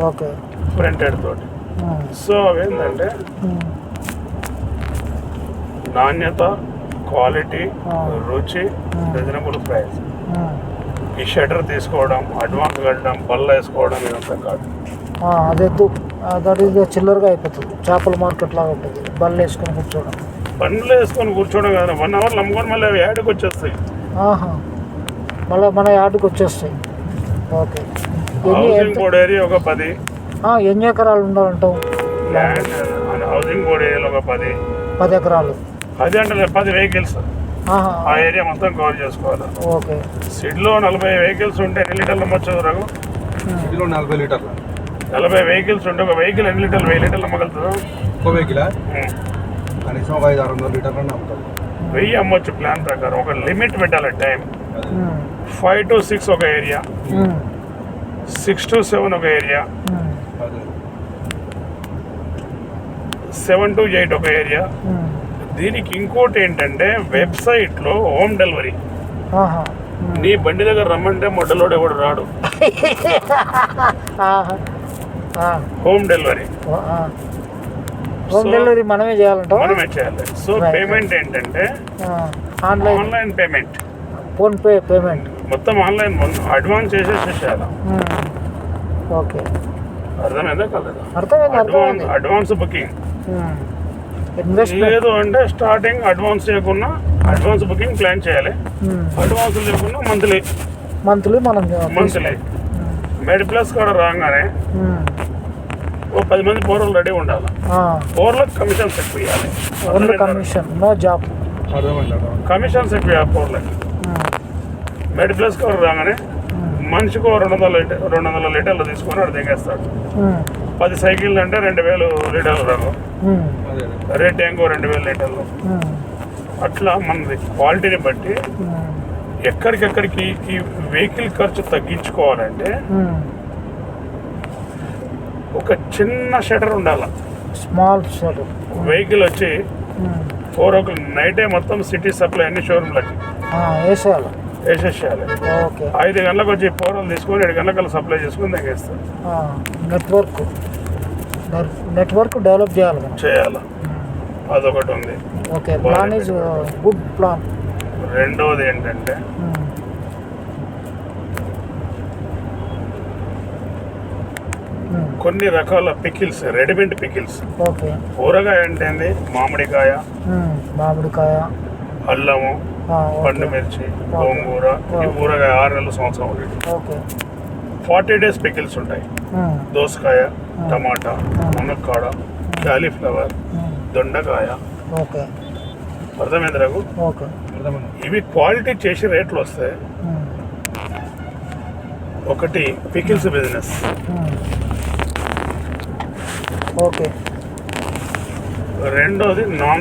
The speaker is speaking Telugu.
ఓకే. ప్రింటెడ్ తోటి. సో అవేంటంటే నాణ్యత క్వాలిటీ. రుచి రీజనబుల్ ప్రైస్. ఈ షటర్ తీసుకోవడం అడ్వాన్స్ కట్టడం బల్ల వేసుకోవడం ఇదంతా కాదు. ఆ, అదెద్దు దట్ ఈస్ చిల్లరగా అయిపోతుంది. చేపల మార్కెట్ లాగా ఉంటుంది. బళ్ళు వేసుకొని కూర్చోవడం. బండ్లు వేసుకొని కూర్చోవడం కదా. వన్ అవర్ అమ్ముకొని మళ్ళీ అవి యాడ్కి వచ్చేస్తాయి. ఆహా. మళ్ళీ మన యార్డుకి వచ్చేస్తాయి. ఓకే. హౌసింగ్ బోర్డ్ ఏరియా ఒక పది. ఆ, ఎన్ని ఎకరాలు ఉండాలంటావు? ల్యాండ్ హౌసింగ్ బోర్డ్ ఏరియాలో ఒక పది. పది ఎకరాలు. పది అంటే పది వెహికల్స్ ఆ ఏరియా మొత్తం కవర్ చేసుకోవాలి. ఓకే. సిడ్లో నలభై వెహికల్స్ ఉంటే ఎన్ని లీటర్లు అమ్మొచ్చు రఘు? ఇందులో నలభై లీటర్ల. నలభై వెహికల్స్ ఉంటే ఒక వెహికల్ ఎన్ని లీటర్లు? వెయ్యి లీటర్లు అమ్మగలుగుతారు ఒక్కో వెహికల్. కనీసం ఒక ఐదు ఆరు వందల లీటర్లు అమ్ముతుంది వెయ్యి అమ్మొచ్చు ప్లాన్ ప్రకారం. ఒక లిమిట్ పెట్టాలి టైం ఫైవ్ టు సిక్స్ ఒక ఏరియా సిక్స్ టు సెవెన్ ఒక ఏరియా. సెవెన్ టు ఎయిట్ ఒక ఏరియా. దీనికి ఇంకోటి ఏంటంటే వెబ్సైట్లో హోమ్ డెలివరీ. నీ బండి దగ్గర రమ్మంటే మొడ్డలోడు ఎవడు రాడు? Home delivery. హోమ్ డెలివరీ మనమే చేయాలంటావా? మనమే చేయాలి. సో. పేమెంట్ ఏంటంటే ఆన్లైన్. పేమెంట్. PhonePe payment. మొత్తం ఆన్లైన్ అడ్వాన్స్ చేసేసి చేయాలి ఉమ్, ఓకే అర్థమైందా కలదా అర్థమైంది అడ్వాన్స్ బుకింగ్. ఇన్వెస్ట్మెంట్ లేదు అంటే స్టార్టింగ్ అడ్వాన్స్ చేయకుండా అడ్వాన్స్ బుకింగ్ ప్లాన్ చేయాలి. అడ్వాన్స్ లేకుండా మంత్లీ మంత్లీ మనం మంత్లీ మెడ్ ప్లస్ కూడా రాగానే. ఓ పది మంది పౌరులు రెడీ ఉండాలి. పౌరులకు కమిషన్స్ ఎక్కువ ఇవ్వాలి కమిషన్ నో జాబ్ ఎక్కువ ఇవ్వాలి పౌరులకి. మెడ్ ప్లస్ కూడా రాగానే మనిషికి రెండు వందల లీటర్ రెండు వందల లీటర్లు తీసుకొని వాడు దిగేస్తాడు. ఉమ్, పది సైకిళ్ళు అంటే రెండు వేలు లీటర్లు రావు. అదే రేట్ ట్యాంక్ రెండు వేల లీటర్లు. ఉమ్, అట్లా మనది క్వాలిటీని బట్టి ఎక్కడికెక్కడికి ఈ వెహికల్ ఖర్చు తగ్గించుకోవాలంటే. ఒక చిన్న షటర్ ఉండాలి. స్మాల్ షాప్ వెహికల్ వచ్చి ఫోర్ ఓ క్లాక్ నైటే మొత్తం సిటీ సప్లై అన్ని షోరూమ్లకి వేసేయాలి. వేసేసేయాలి. ఓకే. ఐదు గంటలకు వచ్చి పౌరులు తీసుకొని ఏడు గంటలకు సప్లై చేసుకుని తగ్గేస్తారు నెట్వర్క్. నెట్వర్క్ డెవలప్ చేయాలి చేయాలి. అదొకటి ఉంది. Okay plan is good plan రెండోది ఏంటంటే కొన్ని రకాల పికిల్స్ రెడీమేడ్ పికిల్స్. ఓకే. ఊరగాయ అంటే? మామిడికాయ మామిడికాయ. అల్లము పండు మిర్చి గోంగూర ఈ ఊరగాయ ఆరు నెలల సంవత్సరం ఒకటి ఓకే. ఫార్టీ డేస్ పికిల్స్ ఉంటాయి. దోసకాయ టమాటా మునక్కాడ క్యాలీఫ్లవర్ ఉమ్, దొండకాయ. ఓకే. అర్థమైంది రఘు? ఇవి క్వాలిటీ చేసి రేట్లు వస్తాయి ఒకటి పికిల్స్ బిజినెస్. ఓకే. రెండోది నాన్